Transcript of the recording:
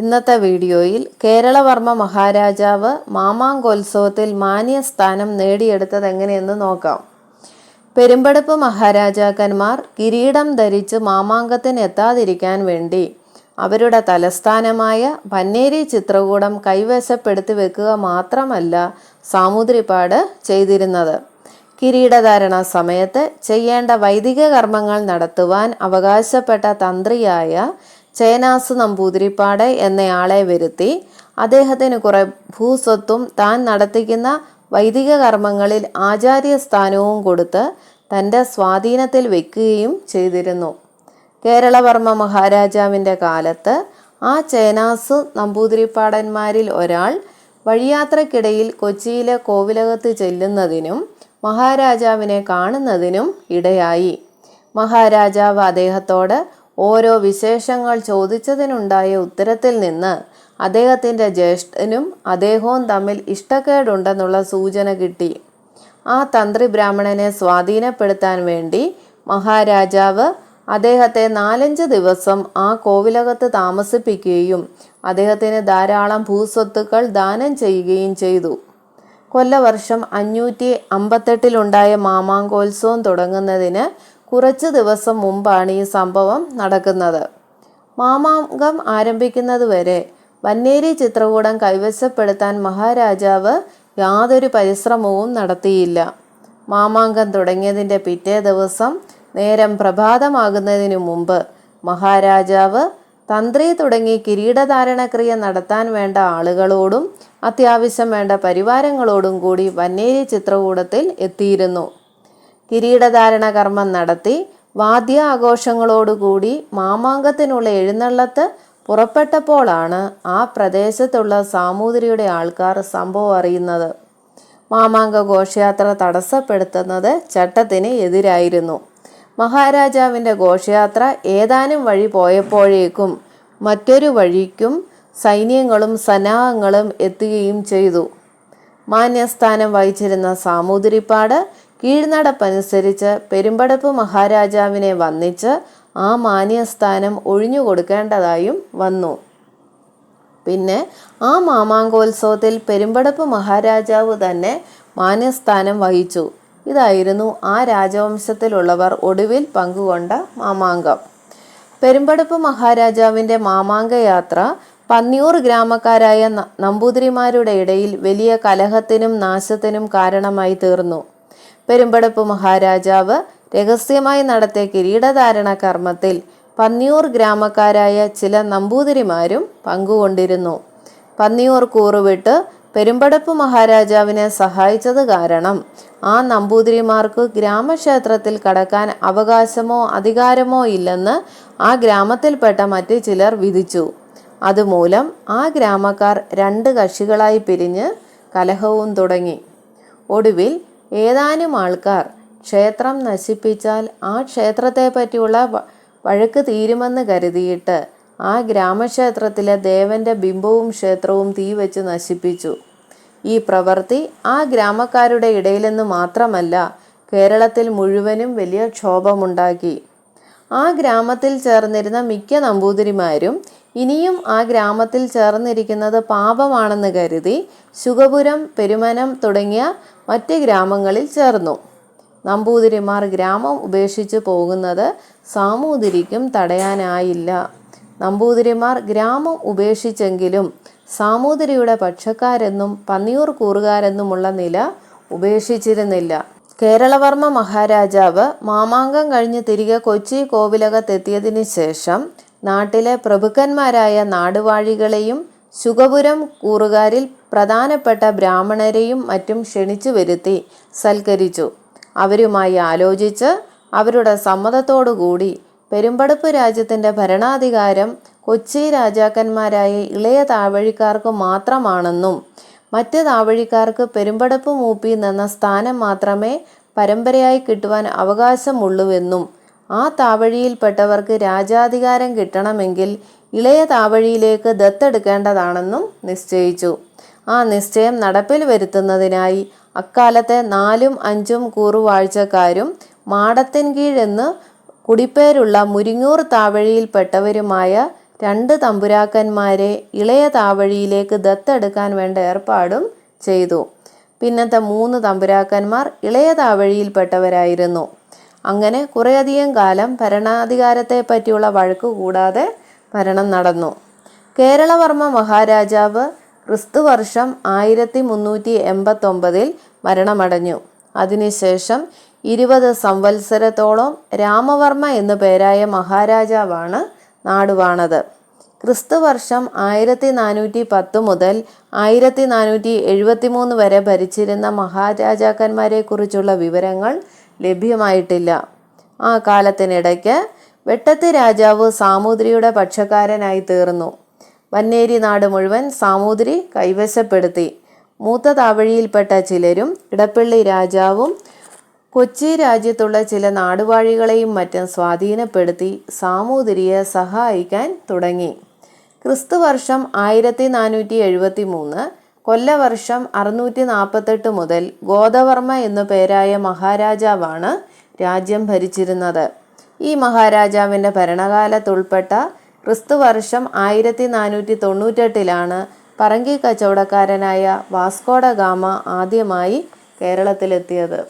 ഇന്നത്തെ വീഡിയോയിൽ കേരളവർമ്മ മഹാരാജാവ് മാമാങ്കോത്സവത്തിൽ മാന്യസ്ഥാനം നേടിയെടുത്തത് എങ്ങനെയെന്ന് നോക്കാം. പെരുമ്പടപ്പ് മഹാരാജാക്കന്മാർ കിരീടം ധരിച്ച് മാമാങ്കത്തിന് എത്താതിരിക്കാൻ വേണ്ടി അവരുടെ തലസ്ഥാനമായ പന്നേരി ചിത്രകൂടം കൈവശപ്പെടുത്തി വെക്കുക മാത്രമല്ല സാമുദ്രിപ്പാട് ചെയ്തിരുന്നത്. കിരീടധാരണ സമയത്ത് ചെയ്യേണ്ട വൈദിക കർമ്മങ്ങൾ നടത്തുവാൻ അവകാശപ്പെട്ട തന്ത്രിയായ ചേനാസ് നമ്പൂതിരിപ്പാട് എന്നയാളെ വരുത്തി അദ്ദേഹത്തിന് കുറെ ഭൂസ്വത്തും താൻ നടത്തിക്കുന്ന വൈദിക കർമ്മങ്ങളിൽ ആചാര്യ സ്ഥാനവും കൊടുത്ത് തന്റെ സ്വാധീനത്തിൽ വെക്കുകയും ചെയ്തിരുന്നു. കേരളവർമ്മ മഹാരാജാവിന്റെ കാലത്ത് ആ ചേനാസ് നമ്പൂതിരിപ്പാടന്മാരിൽ ഒരാൾ വഴിയാത്രക്കിടയിൽ കൊച്ചിയിലെ കോവിലകത്ത് ചെല്ലുന്നതിനും മഹാരാജാവിനെ കാണുന്നതിനും ഇടയായി. മഹാരാജാവ് അദ്ദേഹത്തോട് ഓരോ വിശേഷങ്ങൾ ചോദിച്ചതിനുണ്ടായ ഉത്തരത്തിൽ നിന്ന് അദ്ദേഹത്തിന്റെ ജ്യേഷ്ഠനും അദ്ദേഹവും തമ്മിൽ ഇഷ്ടക്കേടുണ്ടെന്നുള്ള സൂചന കിട്ടി. ആ തന്ത്രി ബ്രാഹ്മണനെ സ്വാധീനപ്പെടുത്താൻ വേണ്ടി മഹാരാജാവ് അദ്ദേഹത്തെ നാലഞ്ച് ദിവസം ആ കോവിലകത്ത് താമസിപ്പിക്കുകയും അദ്ദേഹത്തിന് ധാരാളം ഭൂസ്വത്തുക്കൾ ദാനം ചെയ്യുകയും ചെയ്തു. കൊല്ലവർഷം അഞ്ഞൂറ്റി അമ്പത്തെട്ടിലുണ്ടായ മാമാങ്കോത്സവം തുടങ്ങുന്നതിന് കുറച്ച് ദിവസം മുമ്പാണ് ഈ സംഭവം നടക്കുന്നത്. മാമാങ്കം ആരംഭിക്കുന്നതുവരെ വന്നേരി ചിത്രകൂടം കൈവശപ്പെടുത്താൻ മഹാരാജാവ് യാതൊരു പരിശ്രമവും നടത്തിയില്ല. മാമാങ്കം തുടങ്ങിയതിന്റെ പിറ്റേ ദിവസം നേരം പ്രഭാതമാകുന്നതിനു മുമ്പ് മഹാരാജാവ് തന്ത്രി തുടങ്ങി കിരീടധാരണക്രിയ നടത്താൻ വേണ്ട ആളുകളോടും അത്യാവശ്യം വേണ്ട പരിവാരങ്ങളോടും കൂടി വന്നേരി ചിത്രകൂടത്തിൽ എത്തിയിരുന്നു. കിരീടധാരണ കർമ്മം നടത്തി വാദ്യ ആഘോഷങ്ങളോടുകൂടി മാമാങ്കത്തിനുള്ള എഴുന്നള്ളത്ത് പുറപ്പെട്ടപ്പോഴാണ് ആ പ്രദേശത്തുള്ള സാമൂതിരിയുടെ ആൾക്കാർ സംഭവം അറിയുന്നത്. മാമാങ്ക ഘോഷയാത്ര തടസ്സപ്പെടുത്തുന്നത് ചട്ടത്തിന് എതിരായിരുന്നു. മഹാരാജാവിന്റെ ഘോഷയാത്ര ഏതാനും വഴി പോയപ്പോഴേക്കും മറ്റൊരു വഴിക്കും സൈന്യങ്ങളും സന്നാഹങ്ങളും എത്തുകയും ചെയ്തു. മാന്യസ്ഥാനം വഹിച്ചിരുന്ന സാമൂതിരിപ്പാട് കീഴ്നടപ്പനുസരിച്ച് പെരുമ്പടപ്പ് മഹാരാജാവിനെ വന്നിച്ച് ആ മാന്യസ്ഥാനം ഒഴിഞ്ഞു കൊടുക്കേണ്ടതായും വന്നു. പിന്നെ ആ മാമാങ്കോത്സവത്തിൽ പെരുമ്പടപ്പ് മഹാരാജാവ് തന്നെ മാന്യസ്ഥാനം വഹിച്ചു. ഇതായിരുന്നു ആ രാജവംശത്തിലുള്ളവർ ഒടുവിൽ പങ്കുകൊണ്ട മാമാങ്കം. പെരുമ്പടപ്പ് മഹാരാജാവിന്റെ മാമാങ്ക യാത്ര പന്നിയൂർ ഗ്രാമക്കാരായ നമ്പൂതിരിമാരുടെ ഇടയിൽ വലിയ കലഹത്തിനും നാശത്തിനും കാരണമായി തീർന്നു. പെരുമ്പടപ്പ് മഹാരാജാവ് രഹസ്യമായി നടത്തിയ കിരീടധാരണ കർമ്മത്തിൽ പന്നിയൂർ ഗ്രാമക്കാരായ ചില നമ്പൂതിരിമാരും പങ്കുകൊണ്ടിരുന്നു. പന്നിയൂർ കൂറുവിട്ട് പെരുമ്പടപ്പ് മഹാരാജാവിനെ സഹായിച്ചത് കാരണം ആ നമ്പൂതിരിമാർക്ക് ഗ്രാമക്ഷേത്രത്തിൽ കടക്കാൻ അവകാശമോ അധികാരമോ ഇല്ലെന്ന് ആ ഗ്രാമത്തിൽപ്പെട്ട മറ്റ് ചിലർ വിധിച്ചു. അതുമൂലം ആ ഗ്രാമക്കാർ രണ്ട് കക്ഷികളായി പിരിഞ്ഞ് കലഹവും തുടങ്ങി. ഒടുവിൽ ഏതാനും ആൾക്കാർ ക്ഷേത്രം നശിപ്പിച്ചാൽ ആ ക്ഷേത്രത്തെ പറ്റിയുള്ള വഴക്ക് തീരുമെന്ന് കരുതിയിട്ട് ആ ഗ്രാമക്ഷേത്രത്തിലെ ദേവന്റെ ബിംബവും ക്ഷേത്രവും തീ വെച്ച് നശിപ്പിച്ചു. ഈ പ്രവൃത്തി ആ ഗ്രാമക്കാരുടെ ഇടയിൽ നിന്ന് മാത്രമല്ല കേരളത്തിൽ മുഴുവനും വലിയ ക്ഷോഭമുണ്ടാക്കി. ആ ഗ്രാമത്തിൽ ചേർന്നിരുന്ന മിക്ക നമ്പൂതിരിമാരും ഇനിയും ആ ഗ്രാമത്തിൽ ചേർന്നിരിക്കുന്നത് പാപമാണെന്ന് കരുതി ശുഗപുരം പെരുമനം തുടങ്ങിയ മറ്റ് ഗ്രാമങ്ങളിൽ ചേർന്നു. നമ്പൂതിരിമാർ ഗ്രാമം ഉപേക്ഷിച്ച് പോകുന്നത് സാമൂതിരിക്കും തടയാനായില്ല. നമ്പൂതിരിമാർ ഗ്രാമം ഉപേക്ഷിച്ചെങ്കിലും സാമൂതിരിയുടെ പക്ഷക്കാരെന്നും പന്നിയൂർ കൂറുകാരെന്നുമുള്ള നില ഉപേക്ഷിച്ചിരുന്നില്ല. കേരളവർമ്മ മഹാരാജാവ് മാമാങ്കം കഴിഞ്ഞ് തിരികെ കൊച്ചി കോവിലകത്തെത്തിയതിനു ശേഷം നാട്ടിലെ പ്രഭുക്കന്മാരായ നാടുവാഴികളെയും ശുഗപുരം കൂറുകാരിൽ പ്രധാനപ്പെട്ട ബ്രാഹ്മണരെയും മറ്റും ക്ഷണിച്ചു വരുത്തി സൽക്കരിച്ചു. അവരുമായി ആലോചിച്ച് അവരുടെ സമ്മതത്തോടുകൂടി പെരുമ്പടപ്പ് രാജ്യത്തിന്റെ ഭരണാധികാരം കൊച്ചി രാജാക്കന്മാരായ ഇളയ താവഴിക്കാർക്ക് മാത്രമാണെന്നും മറ്റ് താവഴിക്കാർക്ക് പെരുമ്പടപ്പ് മൂപ്പി എന്ന സ്ഥാനം മാത്രമേ പരമ്പരയായി കിട്ടുവാൻ അവകാശമുള്ളൂവെന്നും ആ താവഴിയിൽപ്പെട്ടവർക്ക് രാജാധികാരം കിട്ടണമെങ്കിൽ ഇളയ താവഴിയിലേക്ക് ദത്തെടുക്കേണ്ടതാണെന്നും നിശ്ചയിച്ചു. ആ നിശ്ചയം നടപ്പിൽ വരുത്തുന്നതിനായി അക്കാലത്തെ നാലും അഞ്ചും കൂറുവാഴ്ചക്കാരും മാടത്തിൻ കീഴെന്ന് കുടിപ്പേരുള്ള മുരിങ്ങൂർ താവഴിയിൽപ്പെട്ടവരുമായ രണ്ട് തമ്പുരാക്കന്മാരെ ഇളയ താവഴിയിലേക്ക് ദത്തെടുക്കാൻ വേണ്ട ഏർപ്പാടും ചെയ്തു. പിന്നത്തെ മൂന്ന് തമ്പുരാക്കന്മാർ ഇളയ താവഴിയിൽപ്പെട്ടവരായിരുന്നു. അങ്ങനെ കുറേയധികം കാലം ഭരണാധികാരത്തെ പറ്റിയുള്ള വഴക്ക് കൂടാതെ ഭരണം നടന്നു. കേരളവർമ്മ മഹാരാജാവ് ക്രിസ്തുവർഷം ആയിരത്തി മുന്നൂറ്റി എൺപത്തൊമ്പതിൽ മരണമടഞ്ഞു. അതിനുശേഷം ഇരുപത് സംവത്സരത്തോളം രാമവർമ്മ എന്നു പേരായ മഹാരാജാവാണ് നാടുവാണത്. ക്രിസ്തുവർഷം ആയിരത്തി നാനൂറ്റി പത്ത് മുതൽ ആയിരത്തി നാനൂറ്റി എഴുപത്തി മൂന്ന് വരെ ഭരിച്ചിരുന്ന മഹാരാജാക്കന്മാരെക്കുറിച്ചുള്ള വിവരങ്ങൾ ലഭ്യമായിട്ടില്ല. ആ കാലത്തിനിടയ്ക്ക് വെട്ടത്ത് രാജാവ് സാമൂതിരിയുടെ പക്ഷക്കാരനായി തീർന്നു. വന്നേരി നാട് മുഴുവൻ സാമൂതിരി കൈവശപ്പെടുത്തി. മൂത്ത താവഴിയിൽപ്പെട്ട ചിലരും ഇടപ്പള്ളി രാജാവും കൊച്ചി രാജ്യത്തുള്ള ചില നാടുവാഴികളെയും മറ്റും സ്വാധീനപ്പെടുത്തി സാമൂതിരിയെ സഹായിക്കാൻ തുടങ്ങി. ക്രിസ്തുവർഷം ആയിരത്തി നാനൂറ്റി എഴുപത്തി മൂന്ന് കൊല്ലവർഷം അറുന്നൂറ്റി നാൽപ്പത്തെട്ട് മുതൽ ഗോദവർമ്മ എന്നു പേരായ മഹാരാജാവാണ് രാജ്യം ഭരിച്ചിരുന്നത്. ഈ മഹാരാജാവിന്റെ ഭരണകാലത്തുൾപ്പെട്ട ക്രിസ്തുവർഷം ആയിരത്തി നാനൂറ്റി തൊണ്ണൂറ്റെട്ടിലാണ് പറങ്കി കച്ചവടക്കാരനായ വാസ്കോഡ ഗാമ ആദ്യമായി കേരളത്തിലെത്തിയത്.